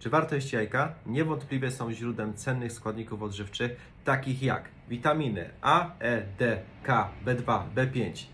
Czy warto jeść jajka? Niewątpliwie są źródłem cennych składników odżywczych, takich jak witaminy A, E, D, K, B2, B5,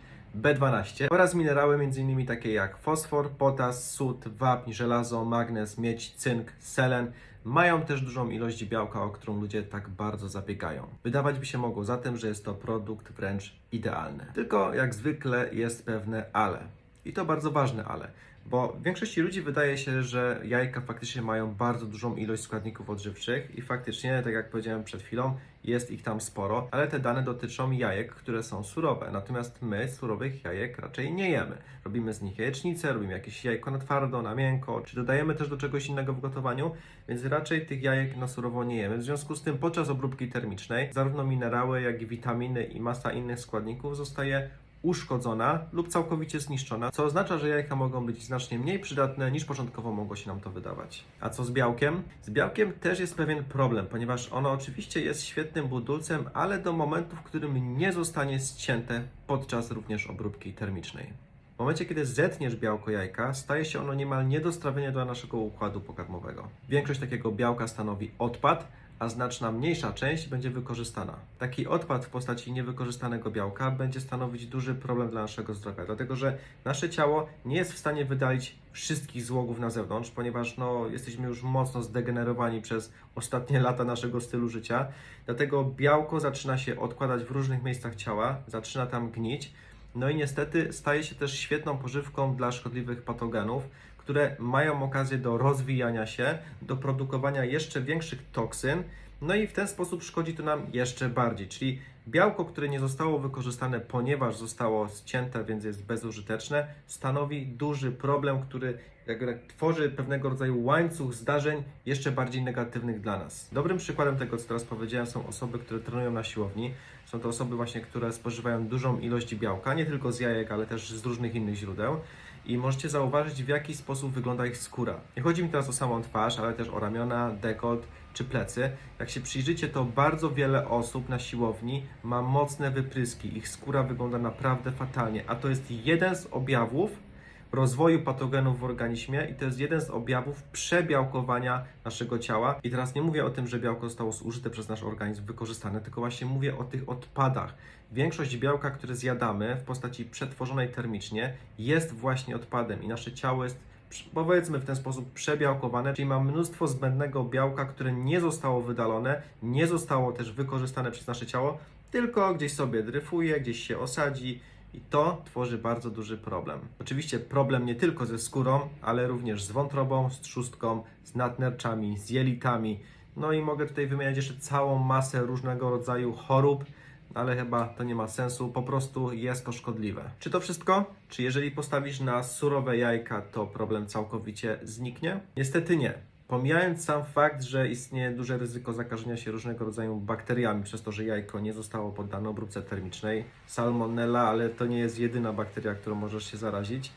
B12 oraz minerały m.in. takie jak fosfor, potas, sód, wapń, żelazo, magnez, miedź, cynk, selen. Mają też dużą ilość białka, o którą ludzie tak bardzo zabiegają. Wydawać by się mogło zatem, że jest to produkt wręcz idealny. Tylko jak zwykle jest pewne ale. I to bardzo ważne ale, bo większości ludzi wydaje się, że jajka faktycznie mają bardzo dużą ilość składników odżywczych i faktycznie, tak jak powiedziałem przed chwilą, jest ich tam sporo, ale te dane dotyczą jajek, które są surowe. Natomiast my surowych jajek raczej nie jemy. Robimy z nich jajecznicę, robimy jakieś jajko na twardo, na miękko, czy dodajemy też do czegoś innego w gotowaniu, więc raczej tych jajek na surowo nie jemy. W związku z tym podczas obróbki termicznej zarówno minerały, jak i witaminy i masa innych składników zostaje uszkodzona lub całkowicie zniszczona, co oznacza, że jajka mogą być znacznie mniej przydatne niż początkowo mogło się nam to wydawać. A co z białkiem? Z białkiem też jest pewien problem, ponieważ ono oczywiście jest świetnym budulcem, ale do momentu, w którym nie zostanie ścięte podczas również obróbki termicznej. W momencie, kiedy zetniesz białko jajka, staje się ono niemal nie do strawienia dla naszego układu pokarmowego. Większość takiego białka stanowi odpad, a znaczna mniejsza część będzie wykorzystana. Taki odpad w postaci niewykorzystanego białka będzie stanowić duży problem dla naszego zdrowia, dlatego że nasze ciało nie jest w stanie wydalić wszystkich złogów na zewnątrz, ponieważ no, jesteśmy już mocno zdegenerowani przez ostatnie lata naszego stylu życia. Dlatego białko zaczyna się odkładać w różnych miejscach ciała, zaczyna tam gnić. No i niestety staje się też świetną pożywką dla szkodliwych patogenów, które mają okazję do rozwijania się, do produkowania jeszcze większych toksyn, no i w ten sposób szkodzi to nam jeszcze bardziej. Czyli białko, które nie zostało wykorzystane, ponieważ zostało ścięte, więc jest bezużyteczne, stanowi duży problem, który tworzy pewnego rodzaju łańcuch zdarzeń jeszcze bardziej negatywnych dla nas. Dobrym przykładem tego, co teraz powiedziałem, są osoby, które trenują na siłowni. Są to osoby właśnie, które spożywają dużą ilość białka, nie tylko z jajek, ale też z różnych innych źródeł i możecie zauważyć, w jaki sposób wygląda ich skóra. Nie chodzi mi teraz o samą twarz, ale też o ramiona, dekolt czy plecy. Jak się przyjrzycie, to bardzo wiele osób na siłowni ma mocne wypryski. Ich skóra wygląda naprawdę fatalnie, a to jest jeden z objawów rozwoju patogenów w organizmie i to jest jeden z objawów przebiałkowania naszego ciała. I teraz nie mówię o tym, że białko zostało zużyte przez nasz organizm, wykorzystane, tylko właśnie mówię o tych odpadach. Większość białka, które zjadamy w postaci przetworzonej termicznie, jest właśnie odpadem i nasze ciało jest powiedzmy w ten sposób przebiałkowane, czyli ma mnóstwo zbędnego białka, które nie zostało wydalone, nie zostało też wykorzystane przez nasze ciało, tylko gdzieś sobie dryfuje, gdzieś się osadzi i to tworzy bardzo duży problem. Oczywiście problem nie tylko ze skórą, ale również z wątrobą, z trzustką, z nadnerczami, z jelitami. No i mogę tutaj wymieniać jeszcze całą masę różnego rodzaju chorób, ale chyba to nie ma sensu, po prostu jest to szkodliwe. Czy to wszystko? Czy jeżeli postawisz na surowe jajka, to problem całkowicie zniknie? Niestety nie. Pomijając sam fakt, że istnieje duże ryzyko zakażenia się różnego rodzaju bakteriami przez to, że jajko nie zostało poddane obróbce termicznej, salmonella, ale to nie jest jedyna bakteria, którą możesz się zarazić,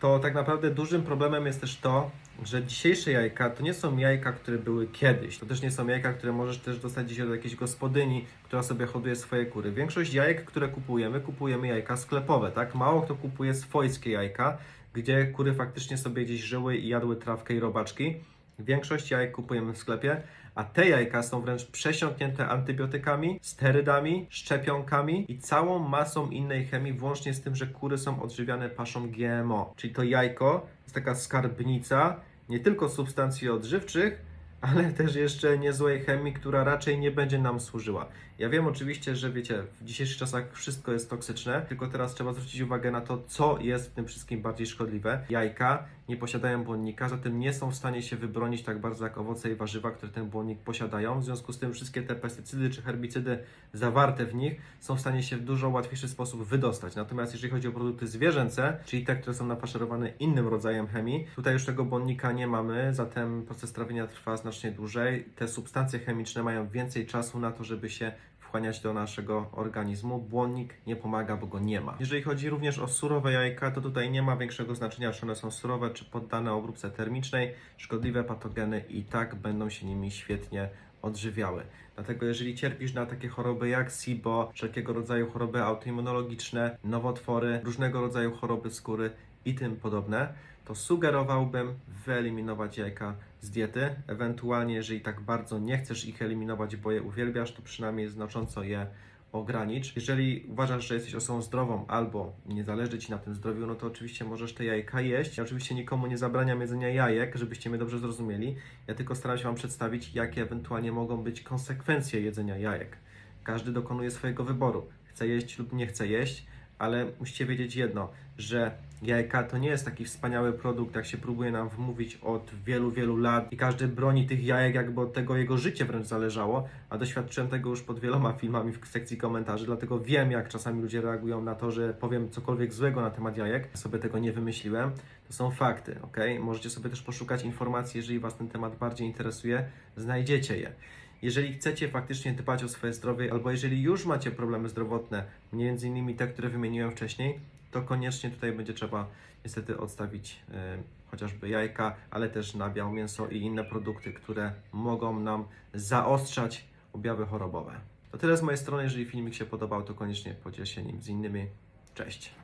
to tak naprawdę dużym problemem jest też to, że dzisiejsze jajka to nie są jajka, które były kiedyś. To też nie są jajka, które możesz też dostać dzisiaj od jakiejś gospodyni, która sobie hoduje swoje kury. Większość jajek, które kupujemy, kupujemy jajka sklepowe, tak? Mało kto kupuje swojskie jajka, gdzie kury faktycznie sobie gdzieś żyły i jadły trawkę i robaczki. Większość jajek kupujemy w sklepie, a te jajka są wręcz przesiąknięte antybiotykami, sterydami, szczepionkami i całą masą innej chemii, włącznie z tym, że kury są odżywiane paszą GMO. Czyli to jajko jest taka skarbnica nie tylko substancji odżywczych, ale też jeszcze niezłej chemii, która raczej nie będzie nam służyła. Ja wiem oczywiście, że wiecie, w dzisiejszych czasach wszystko jest toksyczne, tylko teraz trzeba zwrócić uwagę na to, co jest w tym wszystkim bardziej szkodliwe. Jajka nie posiadają błonnika, zatem nie są w stanie się wybronić tak bardzo jak owoce i warzywa, które ten błonnik posiadają. W związku z tym wszystkie te pestycydy czy herbicydy zawarte w nich są w stanie się w dużo łatwiejszy sposób wydostać. Natomiast jeżeli chodzi o produkty zwierzęce, czyli te, które są nafaszerowane innym rodzajem chemii, tutaj już tego błonnika nie mamy, zatem proces trawienia trwa znacznie dłużej. Te substancje chemiczne mają więcej czasu na to, żeby się wchłaniać do naszego organizmu. Błonnik nie pomaga, bo go nie ma. Jeżeli chodzi również o surowe jajka, to tutaj nie ma większego znaczenia, czy one są surowe, czy poddane obróbce termicznej. Szkodliwe patogeny i tak będą się nimi świetnie odżywiały. Dlatego jeżeli cierpisz na takie choroby jak SIBO, wszelkiego rodzaju choroby autoimmunologiczne, nowotwory, różnego rodzaju choroby skóry i tym podobne, to sugerowałbym wyeliminować jajka z diety. Ewentualnie, jeżeli tak bardzo nie chcesz ich eliminować, bo je uwielbiasz, to przynajmniej znacząco je ogranicz. Jeżeli uważasz, że jesteś osobą zdrową albo nie zależy Ci na tym zdrowiu, no to oczywiście możesz te jajka jeść. Ja oczywiście nikomu nie zabraniam jedzenia jajek, żebyście mnie dobrze zrozumieli. Ja tylko staram się Wam przedstawić, jakie ewentualnie mogą być konsekwencje jedzenia jajek. Każdy dokonuje swojego wyboru. Chce jeść lub nie chce jeść, ale musicie wiedzieć jedno, że jajka to nie jest taki wspaniały produkt, jak się próbuje nam wmówić od wielu, wielu lat i każdy broni tych jajek, jakby od tego jego życie wręcz zależało, a doświadczyłem tego już pod wieloma filmami w sekcji komentarzy, dlatego wiem, jak czasami ludzie reagują na to, że powiem cokolwiek złego na temat jajek. Sobie tego nie wymyśliłem. To są fakty, ok? Możecie sobie też poszukać informacji, jeżeli Was ten temat bardziej interesuje, znajdziecie je. Jeżeli chcecie faktycznie dbać o swoje zdrowie, albo jeżeli już macie problemy zdrowotne, między innymi te, które wymieniłem wcześniej, to koniecznie tutaj będzie trzeba niestety odstawić e, chociażby jajka, ale też nabiał, mięso i inne produkty, które mogą nam zaostrzać objawy chorobowe. To tyle z mojej strony. Jeżeli filmik się podobał, to koniecznie podziel się nim z innymi. Cześć!